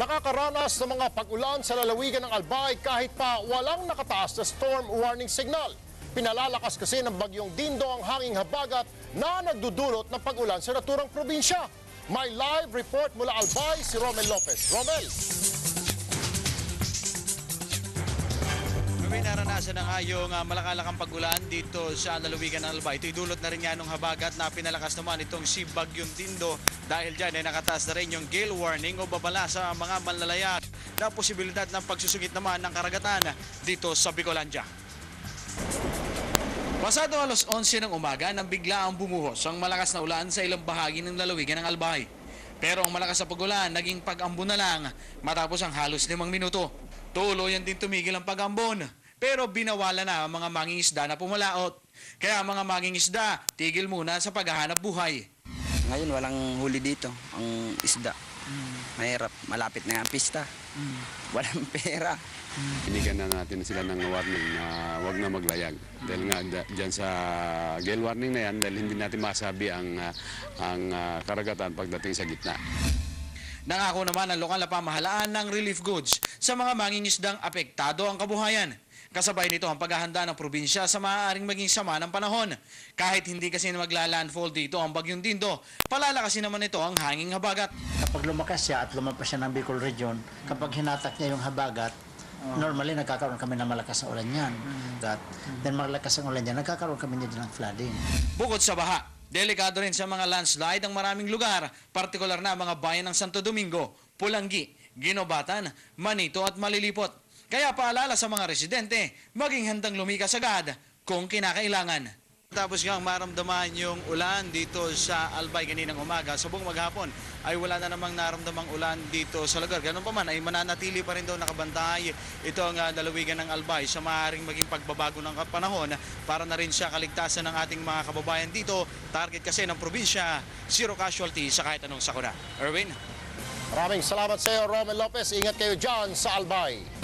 nakakaranas ng mga pag-ulan sa lalawigan ng Albay kahit pa walang nakataas na storm warning signal. Pinalalakas kasi ng bagyong Dindo ang hanging habagat na nagdudulot ng pag-ulan sa naturang probinsya. May live report mula Albay si Romel Lopez. Romel! May naranasan na nga yung uh, malakalakang pagulan dito sa lalawigan ng Albay. Ito'y dulot na rin nga nung habagat na pinalakas naman itong si Bagyong Dindo. Dahil dyan ay nakataas na rin yung gale warning o babala sa mga manlalayag na posibilidad ng pagsusungit naman ng karagatan dito sa Bicolandia. Pasado alas 11 ng umaga nang bigla ang bumuhos ang malakas na ulan sa ilang bahagi ng lalawigan ng Albay. Pero ang malakas na pagulan naging pag-ambon na lang matapos ang halos limang minuto. Tuluyan din tumigil ang pag-ambon pero binawala na ang mga mangingisda na pumalaot. Kaya ang mga mangingisda tigil muna sa paghahanap buhay. Ngayon walang huli dito, ang isda. Mahirap, malapit na ang pista. Walang pera. Binigyan na natin sila ng warning na wag na maglayag. Dahil nga dyan sa gale warning na yan, dahil hindi natin masabi ang, ah, ang ah, karagatan pagdating sa gitna. Nangako naman ang lokal na pamahalaan ng relief goods sa mga mangingisdang apektado ang kabuhayan. Kasabay nito ang paghahanda ng probinsya sa maaaring maging sama ng panahon. Kahit hindi kasi maglalandfall dito ang bagyong Dindo, palalakasin naman ito ang hanging habagat. Kapag lumakas siya at lumampas siya ng Bicol Region, kapag hinatak niya yung habagat, normally nagkakaroon kami ng malakas na ulan yan. That, then malakas ang ulan yan, nagkakaroon kami din ng flooding. Bukod sa baha, delikado rin sa mga landslide ang maraming lugar, partikular na mga bayan ng Santo Domingo, Pulangi, Ginobatan, Manito at Malilipot. Kaya paalala sa mga residente, maging handang lumikas agad kung kinakailangan. Tapos nga maramdaman yung ulan dito sa Albay kaninang umaga. Sa buong maghapon ay wala na namang naramdamang ulan dito sa lugar. Ganun pa man ay mananatili pa rin daw nakabantay ito ang ah, dalawigan ng Albay sa maaaring maging pagbabago ng panahon para na rin siya kaligtasan ng ating mga kababayan dito. Target kasi ng probinsya, zero casualty sa kahit anong sakuna. Erwin? Maraming salamat sa iyo, Romel Lopez. Ingat kayo dyan sa Albay.